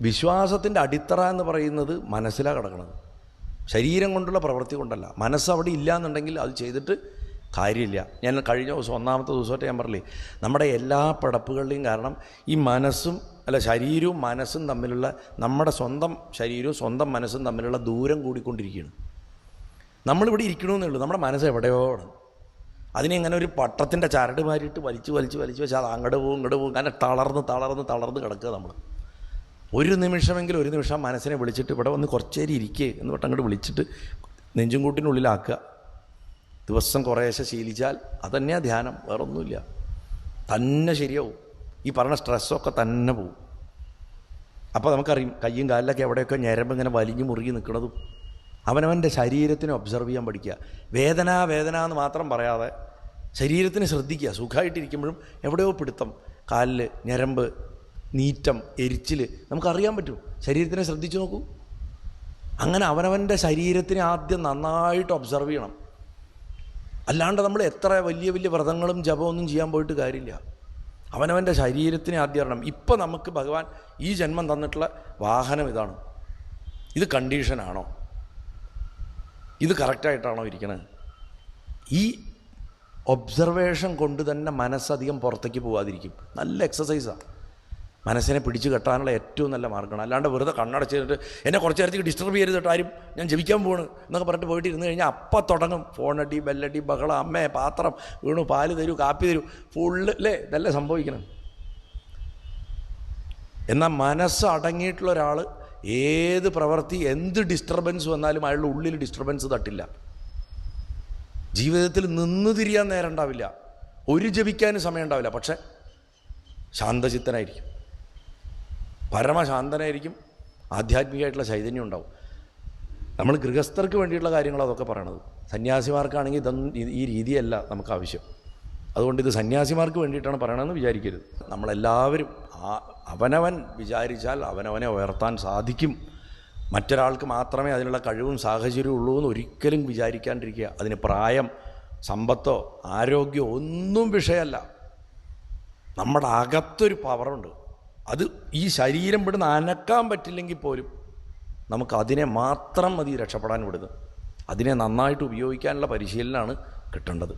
വിശ്വാസത്തിന്റെ അടിത്തറ എന്ന് പറയുന്നത് മനസ്സിലാണ് കിടക്കുന്നത് ശരീരം കൊണ്ടുള്ള പ്രവൃത്തി കൊണ്ടല്ല. മനസ്സ് അവിടെ ഇല്ല എന്നുണ്ടെങ്കിൽ അത് ചെയ്തിട്ട് കാര്യമില്ല. ഞാൻ കഴിഞ്ഞ ദിവസം ഒന്നാമത്തെ ദിവസമായിട്ട് ഞാൻ പറഞ്ഞില്ലേ നമ്മുടെ എല്ലാ പടപ്പുകളുടെയും കാരണം ഈ മനസ്സും അല്ല ശരീരവും മനസ്സും തമ്മിലുള്ള നമ്മുടെ സ്വന്തം ശരീരവും സ്വന്തം മനസ്സും തമ്മിലുള്ള ദൂരം കൂടിക്കൊണ്ടിരിക്കുകയാണ്. നമ്മളിവിടെ ഇരിക്കണമെന്നേ ഉള്ളൂ. നമ്മുടെ മനസ്സ് എവിടെയോ ആണ്. അതിനെ ഇങ്ങനെ ഒരു പട്ടത്തിന്റെ ചരട് മാറിയിട്ട് വലിച്ചു വലിച്ച് വലിച്ച് വെച്ചാൽ അത് അങ്ങോട്ട് പോകും ഇങ്ങോട്ട് പോകും അങ്ങനെ തളർന്ന് തളർന്ന് തളർന്ന് കിടക്കുക നമ്മൾ ഒരു നിമിഷമെങ്കിലും ഒരു നിമിഷം മനസ്സിനെ വിളിച്ചിട്ട് ഇവിടെ വന്ന് കുറച്ചേരി ഇരിക്കുക എന്ന് പറഞ്ഞ് അങ്ങോട്ട് വിളിച്ചിട്ട് നെഞ്ചും കൂട്ടിനുള്ളിലാക്കുക ദിവസം കുറേശ്ശെ ശീലിച്ചാൽ അതന്നെയാണ് ധ്യാനം വേറൊന്നുമില്ല. തന്നെ ശരിയാവും. ഈ പറഞ്ഞ സ്ട്രെസ്സൊക്കെ തന്നെ പോവും. അപ്പോൾ നമുക്കറിയും കയ്യും കാലിലൊക്കെ എവിടെയൊക്കെ ഞരമ്പ് ഇങ്ങനെ വലിഞ്ഞു മുറുകി നിൽക്കുന്നതും. അവനവന്റെ ശരീരത്തിനെ ഒബ്സർവ് ചെയ്യാൻ പഠിക്കുക. വേദന വേദന എന്ന് മാത്രം പറയാതെ ശരീരത്തിന് ശ്രദ്ധിക്കുക. സുഖമായിട്ടിരിക്കുമ്പോഴും എവിടെയോ പിടുത്തം. കാലിൽ ഞരമ്പ് നീറ്റം എരിച്ചിൽ നമുക്കറിയാൻ പറ്റും. ശരീരത്തിനെ ശ്രദ്ധിച്ചു നോക്കൂ. അങ്ങനെ അവനവന്റെ ശരീരത്തിനെ ആദ്യം നന്നായിട്ട് ഒബ്സർവ് ചെയ്യണം. അല്ലാണ്ട് നമ്മൾ എത്ര വലിയ വലിയ വ്രതങ്ങളും ജപമൊന്നും ചെയ്യാൻ പോയിട്ട് കാര്യമില്ല. അവനവന്റെ ശരീരത്തിനെ ആദ്യം അറിയണം. ഇപ്പം നമുക്ക് ഭഗവാൻ ഈ ജന്മം തന്നിട്ടുള്ള വാഹനം ഇതാണ്. ഇത് കണ്ടീഷനാണോ ഇത് കറക്റ്റായിട്ടാണോ ഇരിക്കണത് ഈ ഒബ്സർവേഷൻ കൊണ്ട് തന്നെ മനസ്സധികം പുറത്തേക്ക് പോവാതിരിക്കും. നല്ല എക്സസൈസാണ് മനസ്സിനെ പിടിച്ചു കെട്ടാനുള്ള ഏറ്റവും നല്ല മാർഗമാണ്. അല്ലാണ്ട് വെറുതെ കണ്ണടച്ചിട്ട് എന്നെ കുറച്ച് നേരത്തേക്ക് ഡിസ്റ്റർബ് ചെയ്യരുത് കേട്ടാരും ഞാൻ ജപിക്കാൻ പോണ് എന്നൊക്കെ പറഞ്ഞിട്ട് പോയിട്ട് ഇരുന്ന് കഴിഞ്ഞാൽ അപ്പം തുടങ്ങും. ഫോണടി ബെല്ലടി ബഹളം അമ്മേ പാത്രം വീണു പാൽ തരൂ കാപ്പി തരൂ ഫുള്ള് അല്ലേ ഇതല്ലേ സംഭവിക്കണം എന്നാൽ മനസ്സ് അടങ്ങിയിട്ടുള്ള ഒരാൾ ഏത് പ്രവൃത്തി എന്ത് ഡിസ്റ്റർബൻസ് വന്നാലും അയാളുടെ ഉള്ളിൽ ഡിസ്റ്റർബൻസ് തട്ടില്ല. ജീവിതത്തിൽ നിന്ന് തിരിയാൻ നേരം ഉണ്ടാവില്ല. ഒരു ജപിക്കാനും സമയം ഉണ്ടാവില്ല. പക്ഷെ ശാന്തചിത്തനായിരിക്കും. പരമശാന്തനായിരിക്കും. ആധ്യാത്മികമായിട്ടുള്ള ചൈതന്യം ഉണ്ടാവും. നമ്മൾ ഗൃഹസ്ഥർക്ക് വേണ്ടിയിട്ടുള്ള കാര്യങ്ങൾ അതൊക്കെ പറയണത്. സന്യാസിമാർക്കാണെങ്കിൽ ഈ- രീതിയല്ല നമുക്ക് ആവശ്യം. അതുകൊണ്ട് ഇത് സന്യാസിമാർക്ക് വേണ്ടിയിട്ടാണ് പറയണമെന്ന് വിചാരിക്കരുത്. നമ്മളെല്ലാവരും അവനവൻ വിചാരിച്ചാൽ അവനവനെ ഉയർത്താൻ സാധിക്കും. മറ്റൊരാൾക്ക് മാത്രമേ അതിനുള്ള കഴിവും സാഹചര്യവും ഉള്ളൂ എന്ന് ഒരിക്കലും വിചാരിക്കാണ്ടിരിക്കുക. അതിന് പ്രായം സമ്പത്തോ ആരോഗ്യമോ ഒന്നും വിഷയമല്ല. നമ്മുടെ അകത്തൊരു പവറുണ്ട്. അത് ഈ ശരീരം ഇവിടുന്ന് അനക്കാൻ പറ്റില്ലെങ്കിൽ പോലും നമുക്ക് അതിനെ മാത്രം മതി രക്ഷപ്പെടാൻ വിടുന്നത്. അതിനെ നന്നായിട്ട് ഉപയോഗിക്കാനുള്ള പരിശീലനമാണ് കിട്ടേണ്ടത്.